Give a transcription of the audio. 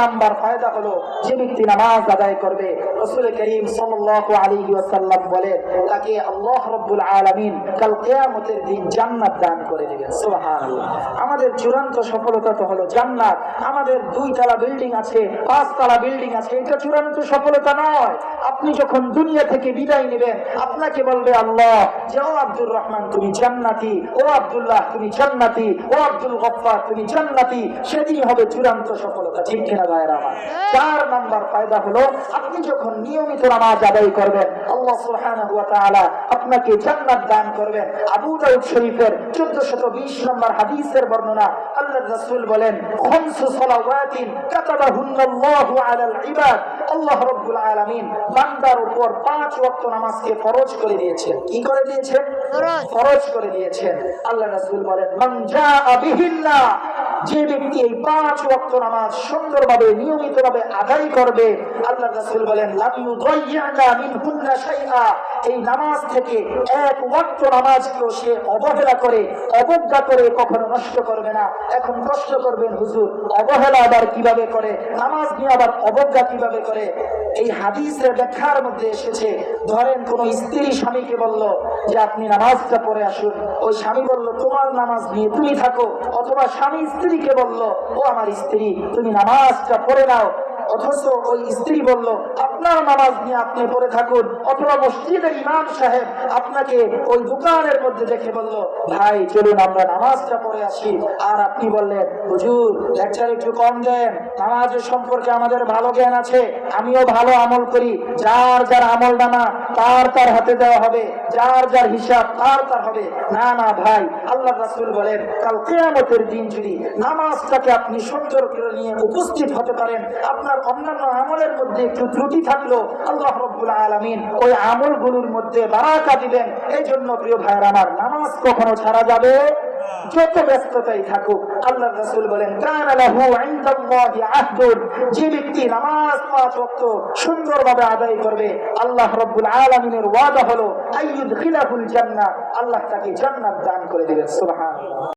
Number ফায়দা হলো যে ব্যক্তি নামাজ আদায় করবে, রসুল করিম সাল্লাল্লাহু আলাইহি ওয়াসাল্লাম বলে, তাকে আল্লাহ রাব্বুল আলামিন কাল কিয়ামতের দিন জান্নাত দান করে দিবেন। সুবহানাল্লাহ। আমাদের চূড়ান্ত সফলতা তো হলো জান্নাত। আমাদের দুই তলা বিল্ডিং আছে পাঁচ তলা বিল্ডিং আছে, এটা চূড়ান্ত সফলতা নয়। আপনি যখন দুনিয়া থেকে বিদায় নেবেন আপনাকে বলবে আল্লাহ যে ও আব্দুর রহমান তুমি জান্নাতি। ও আব্দুল্লাহ তুমি জান্নাতি। ও আব্দুল গফ্ফার তুমি জান্নাতি। সেদিন হবে চূড়ান্ত সফলতা ঠিক কিনা ভাইয়ের আমার? চার নাম্বার ফায়দা হলো আপনি যখন নিয়মিত নামাজ আদায় করবেন আল্লাহ সুবহানাহু ওয়া তাআলা আপনাকে জান্নাত দান করবেন। আবু দাউদ শরীফের 1420 নম্বর হাদিসের বর্ণনা আল্লাহর রাসূল বলেন খামসু সালাওয়াতিন কাতাবাহুন্নাল্লাহু আলাল ইবাদ। আল্লাহ রাব্বুল আলামিন বান্দার উপর পাঁচ ওয়াক্ত নামাজকে ফরজ করে দিয়েছেন। কি করে দিয়েছেন? ফরজ। করে দিয়েছেন। আল্লাহ রাসূল বলেন মান বিহিন্না যে ব্যক্তি এই পাঁচ ওয়াক্ত নামাজ সুন্দরভাবে নিয়মিতভাবে আদায় করবে আল্লাহ রাসূল বলেন লাম ইউদাইয়ানা মিনহুন্না শাইআ। এই নামাজ থেকে এক ওয়াক্ত নামাজকেও সে অবহেলা করে, অবজ্ঞা করে কখনো নষ্ট করবে না। এখন প্রশ্ন করবেন, হুজুর, অবহেলা আবার কীভাবে করে? নামাজ নিয়ে আবার অবজ্ঞা কীভাবে করে? এই হাদিসের ব্যাখ্যার মধ্যে এসেছে, ধরেন কোন স্ত্রী স্বামীকে বলল যে, আপনি নামাজটা পড়ে আসুন। ওই স্বামী বলল, তোমার নামাজ নিয়ে তুমি থাকো। অথবা স্বামী স্ত্রীকে বলল, ও আমার স্ত্রী, তুমি নামাজটা পড়ে নাও। অথচ ওই স্ত্রী বলল আপনার নামাজ নিয়ে আপনি পড়ে থাকুন। অথবা মসজিদের ইমাম সাহেব আপনাকে ওই দোকানের মধ্যে দেখে বলল, ভাই, চলুন আমরা নামাজটা পড়ে আসি। আর আপনি বললেন, হুজুর লেকচার একটু কম দেন। নামাজের সম্পর্কে আমাদের ভালো জ্ঞান আছে। আমিও ভালো আমল করি। যার যার আমল নামা, তার তার হাতে দেওয়া হবে। যার যার হিসাব, তার তার হবে। না না, ভাই, আল্লাহ রাসুল বলেন, কাল কিয়ামতের দিন যদি নামাজটাকে আপনি সুন্দর করে নিয়ে উপস্থিত হতে পারেন, আপনার অন্যান্য আমলের মধ্যে একটু ত্রুটি থাকল আল্লাহ রব্বুল আলামিন। ওই আমলগুলোর মধ্যে বারাকা দিবেন এই জন্য প্রিয় ভাইয়ের আমার নামাজ কখনো ছাড়া যাবে? যত ব্যস্ততাই থাকুক আল্লাহ রাসূল বলেন যে ব্যক্তি নামাজ পাঁচ ওয়াক্ত সুন্দরভাবে আদায় করবে, আল্লাহ রব্বুল আলামিনের ওয়াদা হলো আল্লাহ তাকে জান্নাত দান করে দিবেন। সুবহানাল্লাহ।